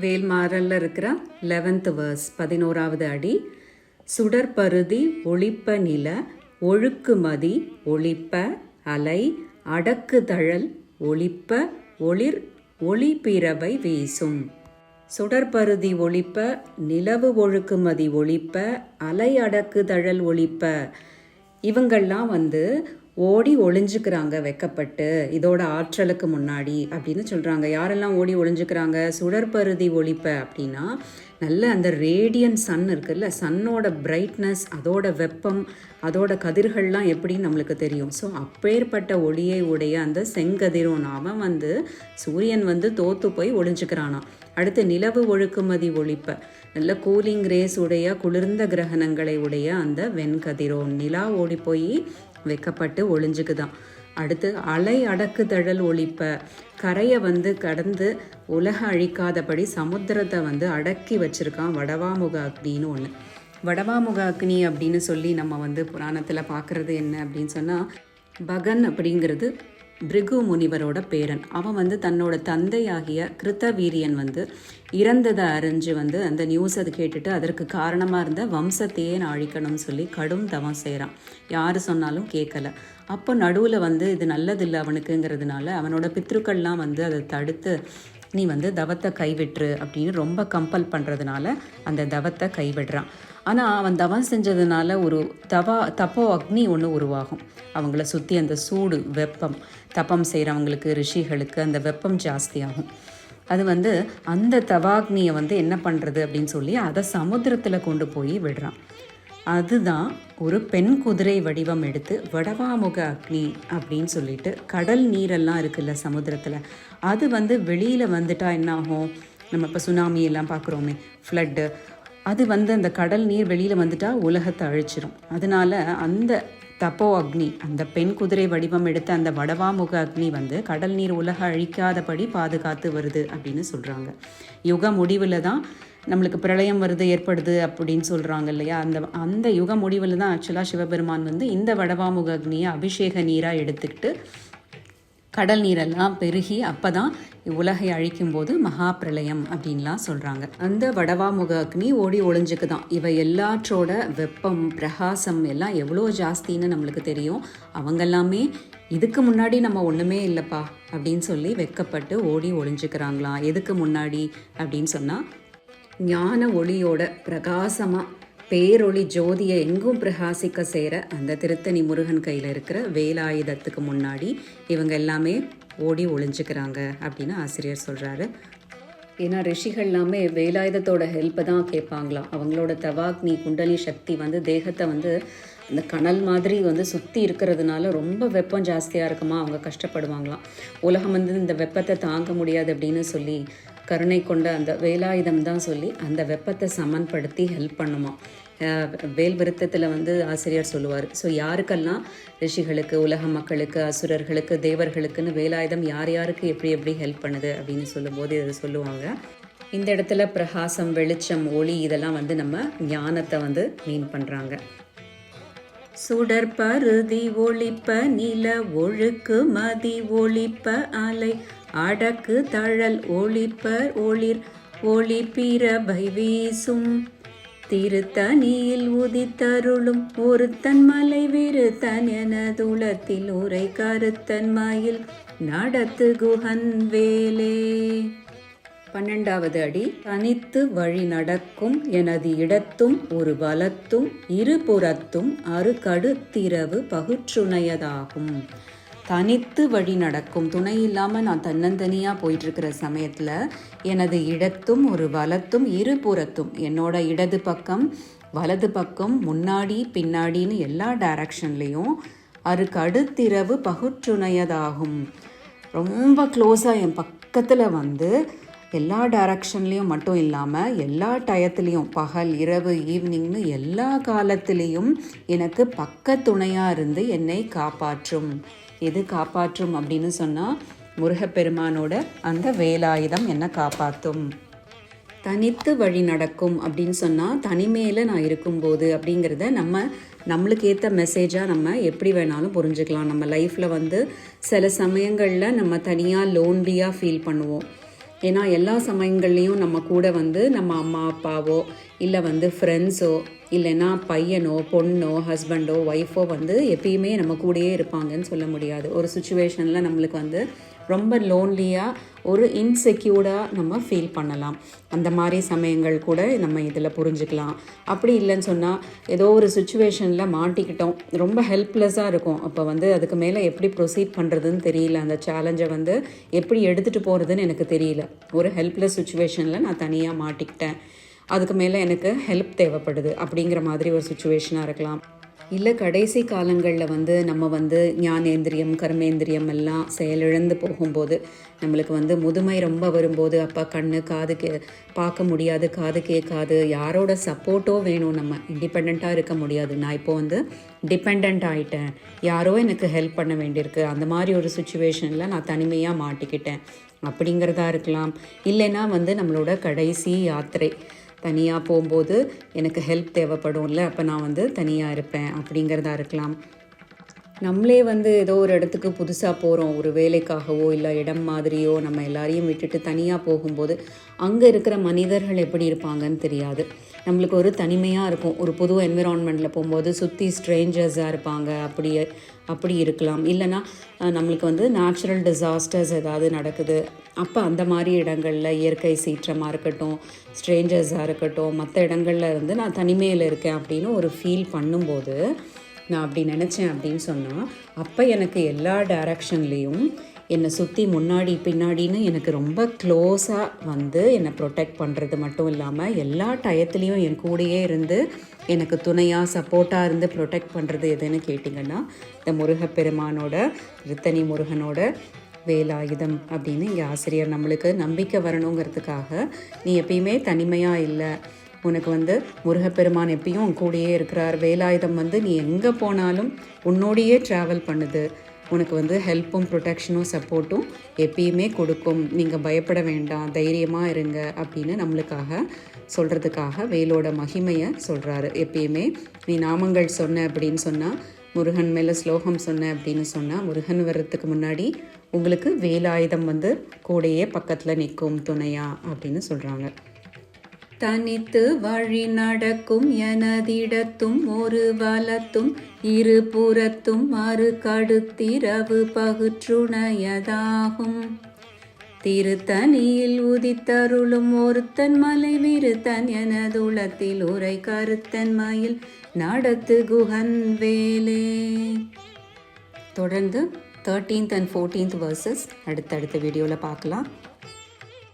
வேல்மாறல்ல இருக்கிற eleventh verse பதினோராவது அடி. சுடற்பருதி ஒளிப்ப நில ஒழுக்குமதி ஒளிப்ப அலை அடக்கு தழல் ஒளிப்ப ஒளிர் ஒளிபிறவை வீசும். சுடற்பருதி ஒழிப்ப நிலவு ஒழுக்குமதி ஒழிப்ப அலை அடக்கு தழல் ஒளிப்ப இவங்கள்லாம் வந்து ஓடி ஒளிஞ்சுக்கிறாங்க வெக்கப்பட்டு இதோட ஆற்றலுக்கு முன்னாடி அப்படின்னு சொல்கிறாங்க யாரெல்லாம் ஓடி ஒளிஞ்சுக்கிறாங்க? சுடற்பருதி ஒழிப்ப அப்படின்னா நல்ல அந்த ரேடியன் சன் இருக்குல்ல சன்னோட பிரைட்னஸ் அதோட வெப்பம் அதோட கதிர்கள்லாம் எப்படின்னு நம்மளுக்கு தெரியும். ஸோ அப்பேற்பட்ட ஒளியை உடைய அந்த செங்கதிரோன் அவன் வந்து சூரியன் வந்து தோத்து போய் ஒளிஞ்சுக்கிறானாம் அடுத்து நிலவு ஒழுக்குமதி ஒழிப்ப நல்ல கூலிங் ரேஸ் உடைய குளிர்ந்த கிரகணங்களை உடைய அந்த வெண்கதிரோன் நிலா ஓடி போய் வைக்கப்பட்டு ஒளிஞ்சுக்குதான். அடுத்து அலை அடக்குதழல் ஒழிப்ப. கரையை வந்து கடந்து உலக அழிக்காதபடி சமுத்திரத்தை வந்து அடக்கி வச்சிருக்கான் வடவாமுக அக்னின்னு ஒன்று வடவாமுக அக்னி அப்படின்னு சொல்லி நம்ம வந்து புராணத்தில் பார்க்குறது என்ன அப்படின்னு சொன்னால் பகன் அப்படிங்கிறது பிரிகு முனிவரோட பேரன். அவன் வந்து தன்னோட தந்தையாகிய கிருத்தவீரியன் வந்து இறந்ததை அறிஞ்சு வந்து அந்த நியூஸ் அது கேட்டுட்டு அதற்கு காரணமாக இருந்த வம்சத்தையே நான் அழிக்கணும்னு சொல்லி கடும் தவம் செய்கிறான் யார் சொன்னாலும் கேட்கல அப்போ நடுவில் வந்து இது நல்லதில்லை அவனுக்குங்கிறதுனால அவனோட பித்ருக்கள்லாம் வந்து அதை தடுத்து நீ வந்து தவத்தை கைவிட்டுரு அப்படின்னு ரொம்ப கம்பல் பண்ணுறதுனால அந்த தவத்தை கைவிடுறான். ஆனால் அவன் தவம் செஞ்சதுனால ஒரு தவா தப்போ அக்னி ஒன்று உருவாகும். அவங்கள சுற்றி அந்த சூடு வெப்பம் தப்பம் செய்கிறவங்களுக்கு ரிஷிகளுக்கு அந்த வெப்பம் ஜாஸ்தியாகும். அது வந்து அந்த தவாக்னியை வந்து என்ன பண்ணுறது அப்படின்னு சொல்லி அதை சமுத்திரத்தில் கொண்டு போய் விடுறான். அதுதான் ஒரு பெண் குதிரை வடிவம் எடுத்து வடவாமுக அக்னி அப்படின்னு சொல்லிட்டு கடல் நீரெல்லாம் இருக்குல்ல சமுத்திரத்தில். அது வந்து வெளியில் வந்துட்டா என்ன ஆகும் நம்ம இப்போ சுனாமி எல்லாம் பார்க்குறோமே ஃப்ளட்டு அது வந்து அந்த கடல் நீர் வெளியில் வந்துட்டால் உலகத்தை அழிச்சிரும். அதனால அந்த தப்போ அக்னி அந்த பெண் குதிரை வடிவம் எடுத்த அந்த வடவாமுக அக்னி வந்து கடல் நீர் உலக அழிக்காதபடி பாதுகாத்து வருது அப்படின்னு சொல்கிறாங்க யுக முடிவில் தான் நம்மளுக்கு பிரளயம் வருது ஏற்படுது அப்படின்னு சொல்கிறாங்க இல்லையா? அந்த அந்த யுக முடிவில் தான் ஆக்சுவலாக சிவபெருமான் வந்து இந்த வடவாமுக அக்னியை அபிஷேக நீராக எடுத்துக்கிட்டு கடல் நீரெல்லாம் பெருகி அப்போ தான் உலகை அழிக்கும் போது மகா பிரளயம் அப்படின்லாம் சொல்கிறாங்க அந்த வடவாமுக அக்னி ஓடி ஒளிஞ்சுக்கு தான் இவை எல்லாற்றோட வெப்பம் பிரகாசம் எல்லாம் எவ்வளோ ஜாஸ்தின்னு நம்மளுக்கு தெரியும். அவங்கெல்லாமே இதுக்கு முன்னாடி நம்ம ஒன்றுமே இல்லைப்பா அப்படின்னு சொல்லி வெக்கப்பட்டு ஓடி ஒளிஞ்சுக்கிறாங்களாம் எதுக்கு முன்னாடி அப்படின்னு சொன்னால் ஞான ஒளியோட பிரகாசமாக பேரொளி ஜோதியை எங்கும் பிரகாசிக்க செய்கிற அந்த திருத்தணி முருகன் கையில் இருக்கிற வேலாயுதத்துக்கு முன்னாடி இவங்க எல்லாமே ஓடி ஒளிஞ்சுக்கிறாங்க அப்படின்னு ஆசிரியர் சொல்கிறாரு ஏன்னா ரிஷிகள் எல்லாமே வேலாயுதத்தோட ஹெல்ப்பை தான் கேட்பாங்களாம். அவங்களோட தவாக்னி குண்டலி சக்தி வந்து தேகத்தை வந்து அந்த கனல் மாதிரி வந்து சுற்றி இருக்கிறதுனால ரொம்ப வெப்பம் ஜாஸ்தியாக இருக்குமா அவங்க கஷ்டப்படுவாங்களாம். உலகம் வந்து இந்த வெப்பத்தை தாங்க முடியாது அப்படின்னு சொல்லி கருணை கொண்ட அந்த வேலாயுதம் தான் சொல்லி அந்த வெப்பத்தை சமன்படுத்தி ஹெல்ப் பண்ணுமா. வேல் விருத்தத்தில் வந்து ஆசிரியர் சொல்லுவார். ஸோ யாருக்கெல்லாம் ரிஷிகளுக்கு உலக மக்களுக்கு அசுரர்களுக்கு தேவர்களுக்குன்னு வேலாயுதம் யார் யாருக்கு எப்படி எப்படி ஹெல்ப் பண்ணுது அப்படின்னு சொல்லும்போது இதை சொல்லுவாங்க. இந்த இடத்துல பிரகாசம் வெளிச்சம் ஒளி இதெல்லாம் வந்து நம்ம ஞானத்தை வந்து மீன் பண்ணுறாங்க சுடற்பருதி ஒளிப்ப நில ஒழுக்கு மதி ஒளிப்ப அலை அடக்கு தழல் ஒளிப்பர் ஒளிர் ஒளி பிறபை வீசும் திருத்தனியில் உதித்தருளும் ஒருத்தன் மலை விருத்தன் எனதுளத்தில் உரை கருத்தன் மயில் நடத்து குஹன் வேலே. பன்னெண்டாவது அடி. தனித்து வழி நடக்கும் எனது இடத்தும் ஒரு வலத்தும் இருபுறத்தும் அருகடுத்திரவு பகுற்றுணையதாகும். தனித்து வழி நடக்கும். துணை இல்லாமல் நான் தன்னந்தனியாக போயிட்டுருக்கிற சமயத்தில் எனது இடத்தும் ஒரு வலத்தும் இருபுறத்தும் என்னோட இடது பக்கம் வலது பக்கம் முன்னாடி பின்னாடின்னு எல்லா டைரக்ஷன்லேயும் அதுக்கு அடுத்திரவு பகுற்றுணையதாகும். ரொம்ப க்ளோஸாக என் பக்கத்தில் வந்து எல்லா டைரக்ஷன்லேயும் மட்டும் இல்லாமல் எல்லா டயத்துலேயும் பகல் இரவு ஈவினிங்னு எல்லா காலத்துலேயும் எனக்கு பக்க துணையாக இருந்து என்னை காப்பாற்றும். எது காப்பாற்றும் அப்படின்னு சொன்னால் முருகப்பெருமானோட அந்த வேலாயுதம் என்னை காப்பாற்றும் தனித்து வழி நடக்கும் அப்படின்னு சொன்னால் தனிமையில் நான் இருக்கும்போது அப்படிங்கிறத நம்ம நம்மளுக்கு ஏற்ற மெசேஜாக நம்ம எப்படி வேணாலும் புரிஞ்சுக்கலாம். நம்ம லைஃப்பில் வந்து சில சமயங்களில் நம்ம தனியாக லோன்லியாக ஃபீல் பண்ணுவோம். ஏன்னா எல்லா சமயங்கள்லேயும் நம்ம கூட வந்து நம்ம அம்மா அப்பாவோ இல்லை வந்து ஃப்ரெண்ட்ஸோ இல்லைன்னா பையனோ பொண்ணோ ஹஸ்பண்டோ ஒய்ஃபோ வந்து எப்பயுமே நம்ம கூடயே இருப்பாங்கன்னு சொல்ல முடியாது. ஒரு சுச்சுவேஷனில் நம்மளுக்கு வந்து ரொம்ப லோன்லியாக ஒரு இன்செக்யூர்டாக நம்ம ஃபீல் பண்ணலாம். அந்த மாதிரி சமயங்கள் கூட நம்ம இதில் புரிஞ்சுக்கலாம். அப்படி இல்லைன்னு சொன்னால் ஏதோ ஒரு சுச்சுவேஷனில் மாட்டிக்கிட்டோம். ரொம்ப ஹெல்ப்லெஸ்ஸாக இருக்கும். அப்போ வந்து அதுக்கு மேலே எப்படி ப்ரொசீட் பண்ணுறதுன்னு தெரியல. அந்த சேலஞ்சை வந்து எப்படி எடுத்துகிட்டு போகிறதுன்னு எனக்கு தெரியல. ஒரு ஹெல்ப்லெஸ் சுச்சுவேஷனில் நான் தனியாக மாட்டிக்கிட்டேன். அதுக்கு மேலே எனக்கு ஹெல்ப் தேவைப்படுது. அப்படிங்கிற மாதிரி ஒரு சுச்சுவேஷனாக இருக்கலாம். இல்லை கடைசி காலங்களில் வந்து நம்ம வந்து ஞானேந்திரியம் கர்மேந்திரியம் எல்லாம் செயலிழந்து போகும்போது நம்மளுக்கு வந்து முதுமை ரொம்ப வரும்போது அப்பா கண்ணு காது கே பார்க்க முடியாது காது கேட்காது. யாரோட சப்போர்ட்டோ வேணும் நம்ம இண்டிபெண்ட்டாக இருக்க முடியாது. நான் இப்போ வந்து டிபெண்ட் ஆகிட்டேன் யாரோ எனக்கு ஹெல்ப் பண்ண வேண்டியிருக்கு. அந்த மாதிரி ஒரு சுச்சுவேஷனில் நான் தனிமையாக மாட்டிக்கிட்டேன். அப்படிங்கிறதா இருக்கலாம். இல்லைன்னா வந்து நம்மளோட கடைசி யாத்திரை. தனியாக போகும்போது எனக்கு ஹெல்ப் தேவைப்படும்ல அப்போ நான் வந்து தனியாக இருப்பேன் அப்படிங்கிறதா இருக்கலாம். நம்மளே வந்து ஏதோ ஒரு இடத்துக்கு புதுசாக போகிறோம் ஒரு வேலைக்காகவோ இல்லை இடம் மாதிரியோ நம்ம எல்லாரையும் விட்டுட்டு தனியாக போகும்போது அங்கே இருக்கிற மனிதர்கள் எப்படி இருப்பாங்கன்னு தெரியாது. நம்மளுக்கு ஒரு தனிமையாக இருக்கும். ஒரு புது என்விரான்மெண்ட்டில் போகும்போது சுற்றி ஸ்ட்ரேஞ்சர்ஸாக இருப்பாங்க. அப்படி அப்படி இருக்கலாம். இல்லைன்னா நம்மளுக்கு வந்து நேச்சுரல் டிசாஸ்டர்ஸ் ஏதாவது நடக்குது. அப்போ அந்த மாதிரி இடங்களில் இயற்கை சீற்றமாக இருக்கட்டும் ஸ்ட்ரேஞ்சர்ஸாக இருக்கட்டும் மற்ற இடங்கள்ல இருந்து நான் தனிமையில் இருக்கேன் அப்படின்னு ஒரு ஃபீல் பண்ணும்போது நான் அப்படி நினச்சேன் அப்படின்னு சொன்னால் அப்போ எனக்கு எல்லா டைரக்ஷன்லேயும் என்னை சுற்றி முன்னாடி பின்னாடின்னு எனக்கு ரொம்ப க்ளோஸாக வந்து என்னை ப்ரொடெக்ட் பண்ணுறது மட்டும் இல்லாமல் எல்லா டயத்துலேயும் என் கூடயே இருந்து எனக்கு துணையாக சப்போர்ட்டாக இருந்து ப்ரொடெக்ட் பண்ணுறது எதுன்னு கேட்டிங்கன்னா இந்த முருகப்பெருமானோட ரித்தனி முருகனோட வேலாயுதம் அப்படின்னு இங்கே ஆசிரியர் நம்மளுக்கு நம்பிக்கை வரணுங்கிறதுக்காக நீ எப்பயுமே தனிமையாக இல்லை உனக்கு வந்து முருகப்பெருமான் எப்பயும் உன் கூடயே இருக்கிறார். வேலாயுதம் வந்து நீ எங்கே போனாலும் உன்னோடையே ட்ராவல் பண்ணுது. உனக்கு வந்து ஹெல்ப்பும் ப்ரொடெக்ஷனும் சப்போர்ட்டும் எப்பயுமே கொடுக்கும். நீங்கள் பயப்பட வேண்டாம். தைரியமாக இருங்க அப்படின்னு நம்மளுக்காக சொல்கிறதுக்காக வேலோட மகிமையை சொல்கிறாரு எப்பயுமே நீ நாமங்கள் சொன்ன அப்படின்னு சொன்னால் முருகன் மேலே ஸ்லோகம் சொன்ன அப்படின்னு சொன்னால் முருகன் வர்றதுக்கு முன்னாடி உங்களுக்கு வேலாயுதம் வந்து கூடையே பக்கத்தில் நிற்கும் துணையா அப்படின்னு சொல்கிறாங்க தனித்து வழி நடக்கும் எனதிடத்தும் ஒரு வலத்தும் இருபுறத்தும் மறு கடுத்திரவு பகுற்றுணையதாகும். திருத்தனியில் உதித்தருளும் ஒருத்தன் மலை விருத்தன் எனதுளத்தில் உரை கருத்தன் மயில் நடத்து குகன் வேலே. தொடர்ந்து தேர்ட்டீன்த் அண்ட் ஃபோர்டீன்த் வர்சஸ் அடுத்தடுத்த வீடியோவில் பார்க்கலாம்.